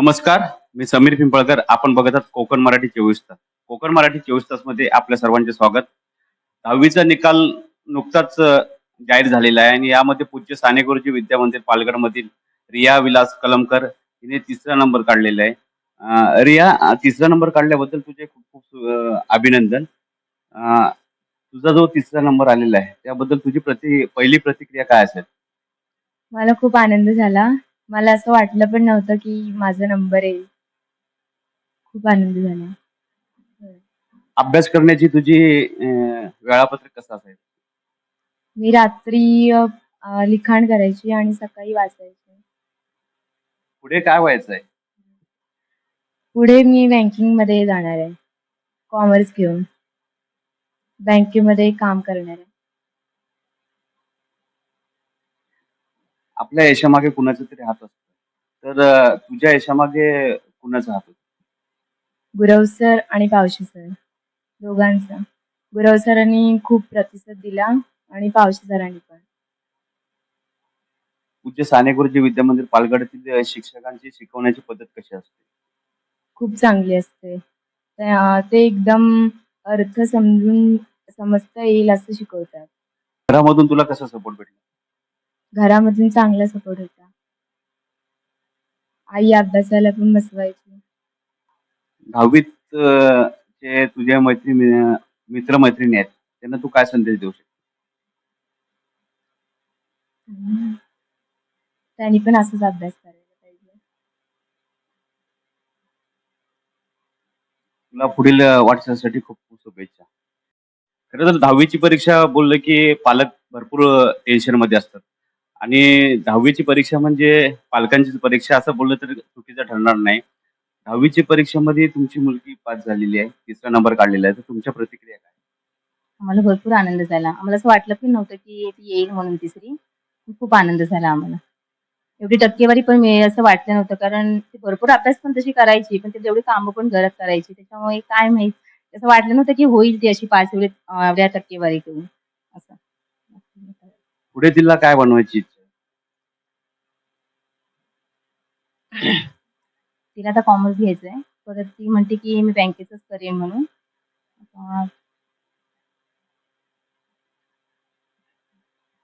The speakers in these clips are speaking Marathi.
नमस्कार मी समीर पिंपळकर. आपण बघत आहात कोकण मराठी चोवीस तास. कोकण मराठी चोवीस तासमध्ये आपल्या सर्वांचे स्वागत. दहावीचा निकाल नुकताच जाहीर झालेला आहे आणि यामध्ये पूज्य साने गुरुजी विद्या मंदिर पालघर मधील रिया विलास कलमकर हिने तिसरा नंबर काढलेला आहे. रिया तिसरा नंबर काढल्याबद्दल तुझे खूप खूप अभिनंदन. तुझा जो तिसरा नंबर आलेला आहे त्याबद्दल तुझी प्रति पहिली प्रतिक्रिया काय असेल? मला खूप आनंद झाला. मला असं वाटलं पण नव्हतं की माझा नंबर येईल. खूप आनंद झाला. अभ्यास करण्याची तुझी अ, वेळापत्रक कसं असायचं? मी रात्री अ, अ, लिखाण करायची आणि सकाळी वाचायची. पुढे काय व्हायचंय? पुढे मी बँकिंगमध्ये जाणार आहे. कॉमर्स घेऊन. बँकेमध्ये काम करणार आहे. आपल्या यशामागे कुणाचा तरी हात असतो. तर तुझ्या यशामागे कुणाचा हात होता गुरव सर आणि पावशी सर. दोघांचा. गुरव सरांनी खूप प्रतिसाद दिला आणि पावशी सरांनी पण. पूज्य साने गुरुजी विद्या मंदिर पालघरातील अ, शिक्षकांची शिकवण्याची पद्धत कशी असते? खूप चांगली असते. ते एकदम अर्थ समजून समजता येईल असं शिकवतात. घरामधून तुला कसा सपोर्ट भेटला? घरामधून चांगला सपोर्ट होता. आई अभ्यासाला पण बसवायची. दहावीत अ, जे तुझे मैत्रिणी मित्र मैत्रिणी आहेत त्यांना तू काय संदेश देऊ शकतो? त्यांनी पण असंच अभ्यास करायला पाहिजे. तुला पुढील अ, वाटचालीसाठी खूप खूप शुभेच्छा. खरं तर दहावीची परीक्षा बोललं की पालक भरपूर टेन्शनमध्ये असतात. आणि दहावीची परीक्षा म्हणजे पालकांची परीक्षा असं बोललं तर चुकीचं ठरणार नाही. दहावीची परीक्षेमध्ये तुमची मुलगी पास झालेली आहे तिसरा नंबर काढलेला आहे. तर तुमच्या प्रतिक्रिया काय? आम्हाला भरपूर आनंद झाला. आम्हाला असं वाटलं पण नव्हतं की ती येईल म्हणून तिसरी. खूप आनंद झाला आम्हाला. एवढी टक्केवारी पण मिळेल असं वाटलं नव्हतं. कारण ती भरपूर अभ्यास पण तशी करायची पण तेवढी कामं पण घरात करायची. त्याच्यामुळे काय माहीत असं वाटलं नव्हतं की होईल ती अशी पाच एवढे एवढ्या टक्केवारी करून पुढे तिला काय बनवायची इच्छा? तिला आता कॉमर्स घ्यायचंय. परत ती म्हणते की मी बँकेचंच करेन म्हणून. आता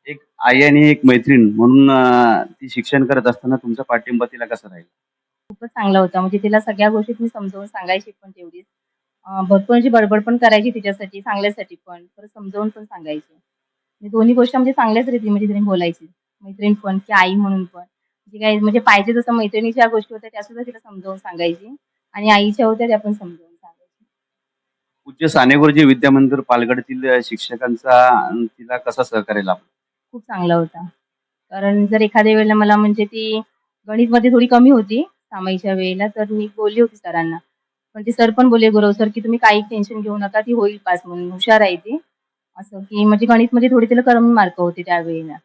एक आई आणि एक मैत्रीण म्हणून अं, ती शिक्षण करत असताना तुमचा पाठिंबा तिला कसा राहील? खूपच चांगला होता. म्हणजे तिला सगळ्या गोष्टी मी समजावून सांगायची पण तेवढीच. अं, भरपूर अशी बडबड पण करायची तिच्यासाठी चांगल्यासाठी पण. परत समजावून पण सांगायची. दोन्ही गोष्टी म्हणजे चांगल्याच रीती म्हणजे तिने बोलायची. मैत्रीण पण की आई म्हणून पण. जे काही म्हणजे पाहिजे जसं मैत्रिणीच्या गोष्टी होत्या त्या सुद्धा तिला समजावून सांगायची आणि आईच्या होत्या त्या पण समजावून सांगायची. पूज्य साने गुरुजी विद्या मंदिर पालघरातील अं, शिक्षकांचा तिला कसा सहकार्य लाभला? खूप चांगला होता. कारण जर एखाद्या वेळेला मला म्हणजे ती गणितमध्ये थोडी कमी होती सामाईच्या वेळेला तर मी बोलली होती सरांना. पण ते सर पण बोलले गुरव सर की तुम्ही काही टेन्शन घेऊ नका ती होईल पास म्हणून. हुशार आहे ती. असं की म्हणजे गणितमध्ये थोडी तिला कमी मार्क होते त्यावेळेला.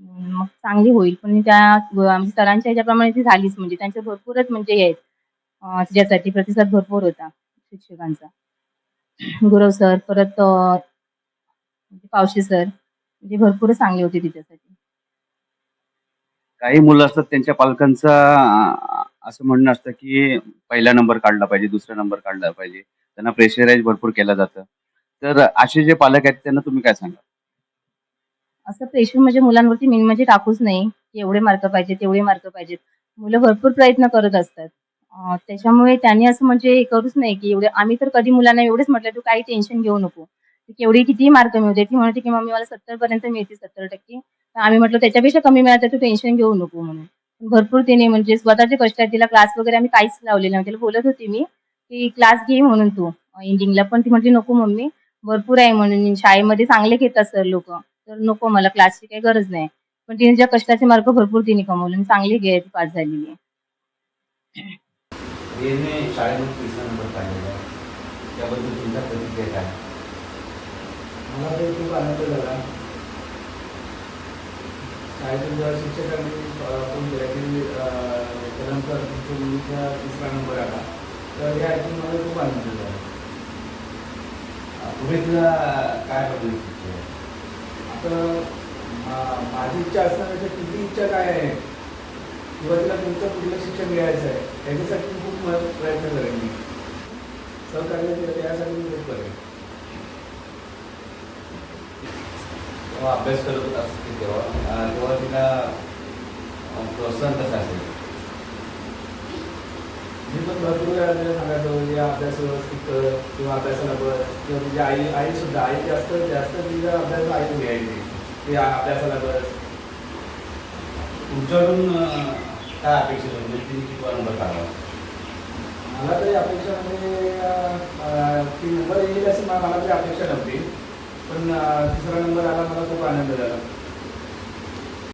मग चांगली होईल. पण त्या सरांच्या ह्याच्याप्रमाणे ती झालीच म्हणजे त्यांच्या भरपूरच म्हणजे हे आहेत. तिच्यासाठी प्रतिसाद भरपूर होता शिक्षकांचा. गुरव सर परत अं, म्हणजे पावशी सर म्हणजे भरपूरच चांगले होते तिच्यासाठी. काही मुलं असतात त्यांच्या पालकांचा असं म्हणणं असतं की पहिला नंबर काढला पाहिजे दुसरा नंबर काढला पाहिजे. त्यांना प्रेशराईज भरपूर केलं जातं. तर असे जे पालक आहेत त्यांना तुम्ही काय सांगा असं प्रेशर म्हणजे मुलांवरती मेन म्हणजे टाकूच नाही. की एवढे मार्क पाहिजे तेवढे मार्क पाहिजेत. मुलं भरपूर प्रयत्न करत असतात. त्याच्यामुळे त्यांनी असं म्हणजे हे करूच नाही की एवढे आम्ही तर कधी मुलांना एवढेच म्हटलं तू काही टेन्शन घेऊ नको. केवढी कितीही मार्क मिळू दे? ती म्हणते की मम्मी मला सत्तर पर्यंत मिळते सत्तर टक्के. तर आम्ही म्हटलं त्याच्यापेक्षा कमी मिळालं तर तू टेन्शन घेऊ नको म्हणून. भरपूर तिने म्हणजे स्वतःचे कष्ट आहेत. तिला क्लास वगैरे आम्ही काहीच लावलेला नाही. तिला बोलत होती मी की क्लास घे म्हणून तू. एंडिंगला पण ती म्हटली नको मम्मी. भरपूर आहे म्हणून. शाळेमध्ये चांगले घेतात सर लोक. तर नको मला क्लासची काही गरज नाही. पण तिने ज्या कष्टाचे मार्क भरपूर तिने कमवले आणि चांगली गे पास झालेली आहे. मला ते खूप आनंद झाला. जेव्हा शिक्षकांनी अ, फोन केला की अ, कलमकर तुमच्या मुलीचा तिसरा नंबर आला. तर हे ऐकून मला खूप आनंद झाला. पुढे तुला काय बनवायची इच्छा आहे? आता मा- माझी इच्छा असण्यापेक्षा तुझी इच्छा काय आहे? किंवा तिला तुमचं कुठलं शिक्षण मिळायचं आहे याच्यासाठी खूप म- प्रयत्न करेन मी. सहकार्य केलं त्यासाठी मी खूप करेन. तेव्हा अभ्यास करत असते तेव्हा. अं, तेव्हा तिला अं, प्रोत्साहन कसं असेल? मी पण भरपूर वेळा तिला सांगायचो की अभ्यास व्यवस्थित कर किंवा अभ्यासाला बस किंवा तुझी आई आई सुद्धा आई जास्त जास्त तिचा अभ्यास आई घ्यायची की अभ्यासाला बस तुमच्याकडून काय अपेक्षित होती म्हणजे तिने किती नंबर काढावा मला तरी अपेक्षा म्हणजे की नंबर येईल अशी मला तरी अपेक्षा नव्हती. पण तिसरा नंबर आला मला खूप आनंद झाला.